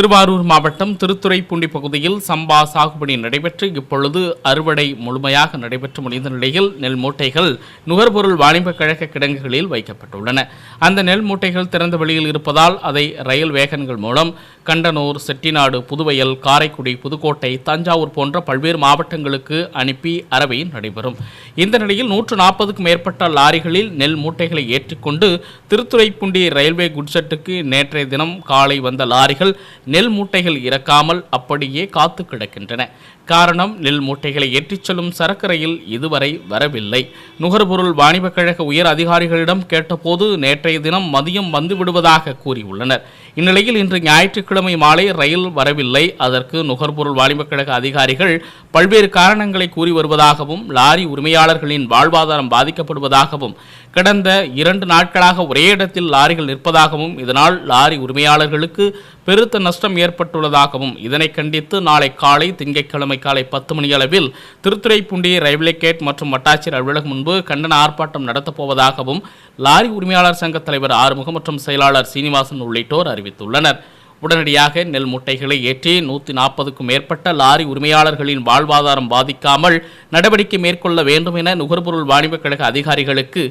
திருவாரூர் மாவட்டம் திருத்துறைப்பூண்டி பகுதியில் சம்பா சாகுபடி நடைபெற்று இப்பொழுது அறுவடை முழுமையாக நடைபெற்று முடிந்த நிலையில் நெல் மூட்டைகள் நுகர்பொருள் வாணிப கழக கிடங்குகளில் வைக்கப்பட்டுள்ளன. அந்த நெல் மூட்டைகள் திறந்த வெளியில் இருப்பதால் அதை ரயில் வேகன்கள் மூலம் கண்டனூர் செட்டிநாடு புதுவயல் காரைக்குடி புதுக்கோட்டை தஞ்சாவூர் போன்ற பல்வேறு மாவட்டங்களுக்கு அனுப்பி அரவை நடைபெறும். இந்த நிலையில் நூற்று நாற்பதுக்கும் மேற்பட்ட லாரிகளில் நெல் மூட்டைகளை ஏற்றிக்கொண்டு திருத்துறைப்பூண்டி ரயில்வே குட்செட்டுக்கு நேற்றைய தினம் காலை வந்த லாரிகள் நெல் மூட்டைகள் இறக்காமல் அப்படியே காத்து கிடக்கின்றன. காரணம் நெல் மூட்டைகளை ஏற்றிச் செல்லும் சரக்கு ரயில் இதுவரை வரவில்லை. நுகர்பொருள் வாணிபக் கழக உயர் அதிகாரிகளிடம் கேட்டபோது நேற்றைய தினம் மதியம் வந்துவிடுவதாக கூறியுள்ளனர். இந்நிலையில் இன்று ஞாயிற்றுக்கிழமை மாலை ரயில் வரவில்லை. அதற்கு நுகர்பொருள் வாணிபக் கழக அதிகாரிகள் பல்வேறு காரணங்களை கூறி வருவதாகவும் லாரி உரிமையாளர்களின் வாழ்வாதாரம் பாதிக்கப்படுவதாகவும் கடந்த இரண்டு நாட்களாக ஒரே இடத்தில் லாரிகள் நிற்பதாகவும் இதனால் லாரி உரிமையாளர்களுக்கு பெருத்த நஷ்டம் ஏற்பட்டுள்ளதாகவும் இதனை கண்டித்து நாளை காலை திங்கட்கிழமை காலை பத்து மணி அளவில் திருத்துறைப்பூண்டி ரயில்வே கேட் மற்றும் வட்டாட்சியர் அலுவலகம் முன்பு கண்டன ஆர்ப்பாட்டம் நடத்தப்போவதாகவும் லாரி உரிமையாளர் சங்க தலைவர் ஆறுமுகம் மற்றும் செயலாளர் சீனிவாசன் உள்ளிட்டோர் தெரிவித்துள்ளனர். உடனடியாக நெல் மூட்டைகளை ஏற்றி நூற்றி நாற்பதுக்கும் மேற்பட்ட லாரி உரிமையாளர்களின் வாழ்வாதாரம் பாதிக்காமல் நடவடிக்கை மேற்கொள்ள வேண்டும் என நுகர்பொருள் வாணிபக் கழக அதிகாரிகளுக்கு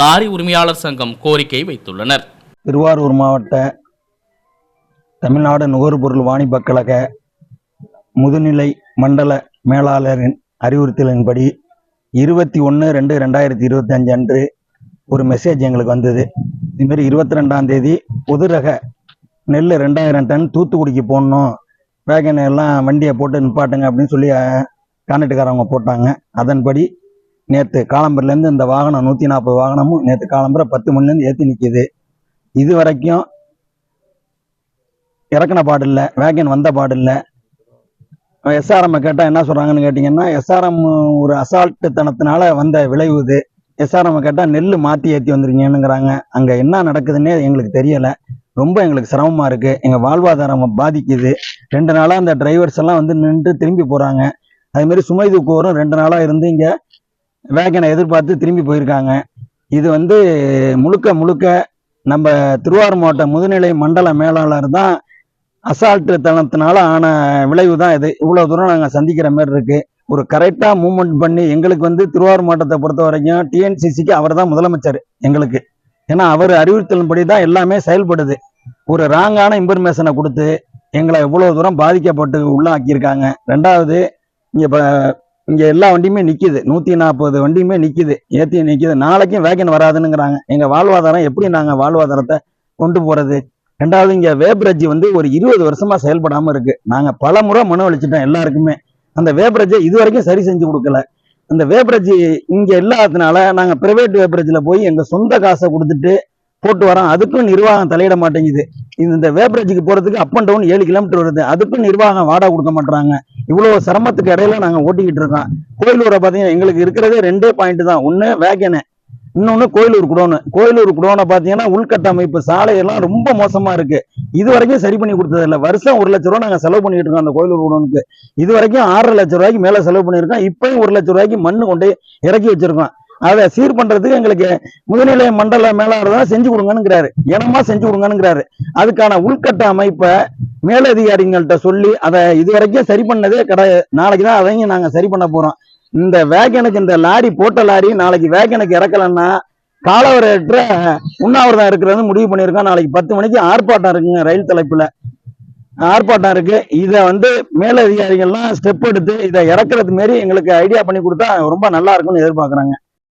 லாரி உரிமையாளர் சங்கம் கோரிக்கை வைத்துள்ளனர். திருவாரூர் மாவட்ட தமிழ்நாடு நுகர்பொருள் வாணிபக் கழக முதுநிலை மண்டல மேலாளரின் அறிவுறுத்தலின்படி இருபத்தி ஒன்று ரெண்டு ரெண்டாயிரத்தி இருபத்தஞ்சு அன்று ஒரு மெசேஜ் எங்களுக்கு வந்தது. இதுமாரி இருபத்தி ரெண்டாம் தேதி புது ரக நெல் ரெண்டாயிரம் டன் தூத்துக்குடிக்கு போடணும். வேகன் எல்லாம் வண்டியை போட்டு நிப்பாட்டுங்க அப்படின்னு சொல்லி கான்ட்ராக்டுக்காரவங்க போட்டாங்க. அதன்படி நேற்று காலம்பரிலேருந்து இந்த வாகனம் நூற்றி நாற்பது வாகனமும் நேற்று காலம்பரை பத்து மணிலேருந்து ஏற்றி நிற்கிது இது வரைக்கும் இறக்குன பாடில்லை வேகன் வந்த பாடு இல்லை. எஸ்ஆர்எம் கேட்டால் என்ன சொல்கிறாங்கன்னு கேட்டிங்கன்னா எஸ்ஆர்எம் ஒரு அசால்ட்டுத்தனத்தினால வந்த விளைவு இது. எஸ்ஆர்எம் கேட்டால் நெல் மாற்றி ஏற்றி வந்துருங்கன்னுங்கிறாங்க. அங்கே என்ன நடக்குதுன்னே எங்களுக்கு தெரியலை. ரொம்ப எங்களுக்கு சிரமமாக இருக்குது எங்கள் வாழ்வாதாரம் பாதிக்குது. ரெண்டு நாளாக அந்த டிரைவர்ஸ் எல்லாம் வந்து நின்று திரும்பி போகிறாங்க அதுமாரி சுமை தூக்குவோரும் ரெண்டு நாளாக இருந்து இங்கே வேகனை எதிர்பார்த்து திரும்பி போயிருக்காங்க. இது வந்து முழுக்க முழுக்க நம்ம திருவாரூர் மாவட்ட முதுநிலை மண்டல மேலாளர் தான் அசால்ட்டு தனத்தினால ஆன விளைவு தான் இது. இவ்வளோ தூரம் நாங்கள் சந்திக்கிற மாதிரி இருக்குது ஒரு கரெக்டாக மூவ்மெண்ட் பண்ணி எங்களுக்கு வந்து திருவாரூர் மாவட்டத்தை பொறுத்த வரைக்கும் டிஎன்சிசிக்கு அவர் தான் முதலமைச்சர் எங்களுக்கு. ஏன்னா அவர் அறிவுறுத்தலின்படி தான் எல்லாமே செயல்படுது. ஒரு ராங்கான இன்ஃபர்மேஷனை கொடுத்து எங்களை இவ்வளோ தூரம் பாதிக்கப்பட்டு உள்ளாக்கியிருக்காங்க. ரெண்டாவது இங்கே இப்போ இங்கே எல்லா வண்டியுமே நிற்கிது நூற்றி நாற்பது வண்டியுமே நிற்கிது ஏற்றி நிற்கிது நாளைக்கும் வேகன் வராதுன்னுங்கிறாங்க. எங்கள் வாழ்வாதாரம் எப்படி நாங்கள் வாழ்வாதாரத்தை கொண்டு போகிறது ரெண்டாவது இங்கே வேப்ரஜ் வந்து ஒரு இருபது வருஷமாக செயல்படாமல் இருக்குது நாங்கள் பல முறை மனு அளிச்சிட்டோம் எல்லாருக்குமே. அந்த வேப்ரஜை இது வரைக்கும் சரி செஞ்சு கொடுக்கல. அந்த வேப்ரஜ் இங்கே இல்லாததுனால நாங்கள் பிரைவேட் வேப்ரஜில் போய் எங்கள் சொந்த காசை கொடுத்துட்டு போட்டு வரோம். அதுக்கும் நிர்வாகம் தலையிட மாட்டேங்குது. இந்த வேப்ரஜுக்கு போகிறதுக்கு அப் அண்ட் டவுன் ஏழு கிலோமீட்டர் வருது. அதுக்கும் நிர்வாகம் வாடகை கொடுக்க மாட்டாங்க இவ்வளோ சிரமத்துக்கு இடையில நாங்கள் ஓட்டிக்கிட்டு இருக்கோம். கோயிலூரை பார்த்தீங்கன்னா எங்களுக்கு இருக்கிறதே ரெண்டே பாயிண்ட் தான். ஒன்று வேகனு. இன்னொன்று கோயிலூர் குடோனு. கோயிலூர் குடோனை பார்த்தீங்கன்னா உள்கட்டமைப்பு சாலையெல்லாம் ரொம்ப மோசமாக இருக்குது இது வரைக்கும் சரி பண்ணி கொடுத்தது இல்லை வருஷம் ஒரு லட்ச ரூபா நாங்கள் செலவு பண்ணிட்டு இருக்கோம் அந்த கோயிலூர் குடோனுக்கு. இது வரைக்கும் ஆறரை லட்ச ரூபாய்க்கு மேலே செலவு பண்ணியிருக்கோம். இப்பயும் ஒரு லட்ச ரூபாய்க்கு மண் கொண்டு இறக்கி வச்சிருக்கோம். அதை சீர் பண்றதுக்கு எங்களுக்கு முதுநிலை மண்டல மேலாளர் தான் செஞ்சு கொடுங்கன்னுங்கிறாரு. இனமா செஞ்சு கொடுங்கன்னுங்கிறாரு. அதுக்கான உள்கட்ட அமைப்பை மேலதிகாரிகள்கிட்ட சொல்லி அதை இது வரைக்கும் சரி பண்ணதே கிடையாது. நாளைக்கு தான் அதையும் நாங்கள் சரி பண்ண போறோம். இந்த வேகனுக்கு இந்த லாரி போட்ட லாரி நாளைக்கு வேகனுக்கு இறக்கலன்னா காலவரையற்ற உண்ணாவிரதம் இருக்கிறது முடிவு பண்ணியிருக்கோம். நாளைக்கு பத்து மணிக்கு ஆர்ப்பாட்டம் இருக்குங்க ரயில் தலைப்புல. ஆர்ப்பாட்டம் இருக்கு. இதை வந்து மேலதிகாரிகள்லாம் ஸ்டெப் எடுத்து இதை இறக்குறது மாரி எங்களுக்கு ஐடியா பண்ணி கொடுத்தா ரொம்ப நல்லா இருக்கும்னு எதிர்பார்க்குறாங்க.